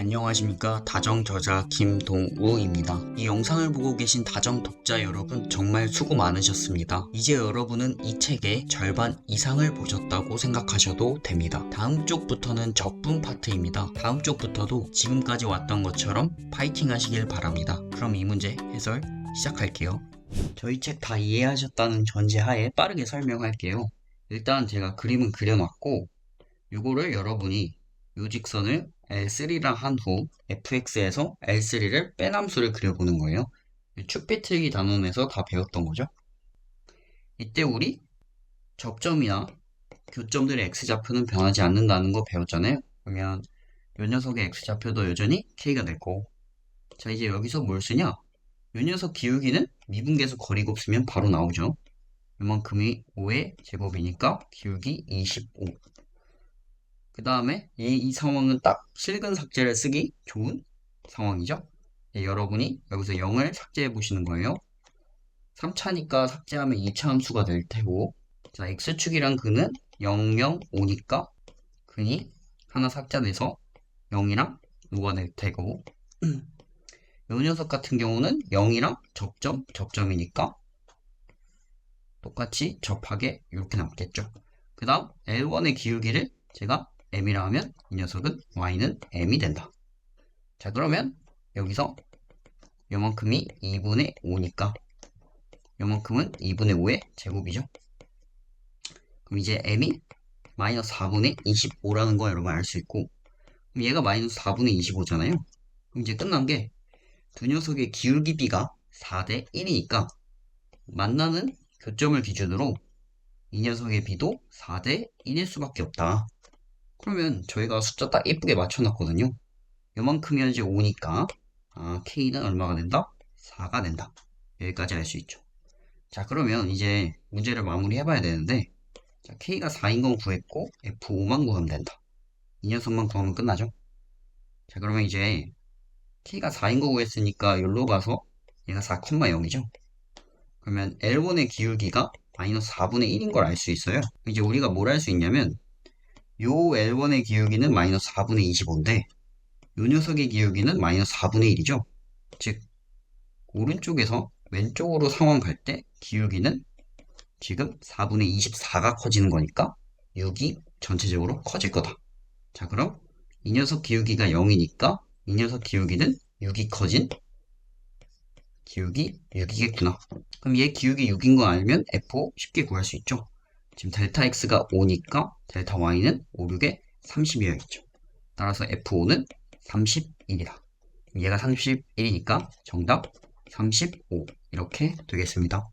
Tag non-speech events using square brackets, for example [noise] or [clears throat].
안녕하십니까 다정 저자 김동우입니다. 이 영상을 보고 계신 다정 독자 여러분 정말 수고 많으셨습니다. 이제 여러분은 이 책의 절반 이상을 보셨다고 생각하셔도 됩니다. 다음 쪽부터는 적분 파트입니다. 다음 쪽부터도 지금까지 왔던 것처럼 파이팅 하시길 바랍니다. 그럼 이 문제 해설 시작할게요. 저희 책 다 이해하셨다는 전제하에 빠르게 설명할게요. 일단 제가 그림은 그려놨고 이거를 여러분이 요 직선을 L3랑 한후 fx에서 L3를 뺀 함수를 그려보는 거예요. 축비틀기 단원에서 다 배웠던 거죠. 이때 우리 접점이나 교점들의 x좌표는 변하지 않는다는 거 배웠잖아요. 그러면 요 녀석의 x좌표도 여전히 k가 될 거고 자 이제 여기서 뭘 쓰냐? 요 녀석 기울기는 미분계수 거리가 없으면 바로 나오죠. 요만큼이 5의 제곱이니까 기울기 25. 그 다음에 이, 이 상황은 딱 실근 삭제를 쓰기 좋은 상황이죠. 예, 여러분이 여기서 0을 삭제해 보시는 거예요. 3차니까 삭제하면 2차 함수가 될 테고 자 x축이랑 근은 0, 0, 5니까 근이 하나 삭제돼서 0이랑 5가 될 테고 [clears throat] 이 녀석 같은 경우는 0이랑 접점, 접점이니까 똑같이 접하게 이렇게 남겠죠. 그 다음 L1의 기울기를 제가 m이라 하면 이 녀석은 y는 m이 된다. 자 그러면 여기서 요만큼이 2분의 5니까 요만큼은 2분의 5의 제곱이죠. 그럼 이제 m이 마이너스 4분의 25라는 거 여러분 알 수 있고 그럼 얘가 마이너스 4분의 25잖아요. 그럼 이제 끝난 게 두 녀석의 기울기 비가 4대 1이니까 만나는 교점을 기준으로 이 녀석의 비도 4대 1일 수밖에 없다. 그러면 저희가 숫자 딱 예쁘게 맞춰놨거든요. 요만큼이 이제 5니까 아, K는 얼마가 된다? 4가 된다. 여기까지 알 수 있죠. 자 그러면 이제 문제를 마무리 해봐야 되는데 자, K가 4인 건 구했고 F5만 구하면 된다. 이 녀석만 구하면 끝나죠. 자 그러면 이제 K가 4인 거 구했으니까 여기로 가서 얘가 4,0이죠. 그러면 L1의 기울기가 마이너스 4분의 1인 걸 알 수 있어요. 이제 우리가 뭘할수 있냐면 요 L1의 기울기는 마이너스 4분의 25인데 요 녀석의 기울기는 마이너스 4분의 1이죠. 즉 오른쪽에서 왼쪽으로 상황 갈 때 기울기는 지금 4분의 24가 커지는 거니까 6이 전체적으로 커질 거다. 자 그럼 이 녀석 기울기가 0이니까 이 녀석 기울기는 6이 커진 기울기 6이겠구나. 그럼 얘 기울기 6인 거 알면 F5 쉽게 구할 수 있죠. 지금 델타 X가 5니까 델타 Y는 5, 6에 30이어야겠죠. 따라서 F5는 31이다. 얘가 31이니까 정답 35 이렇게 되겠습니다.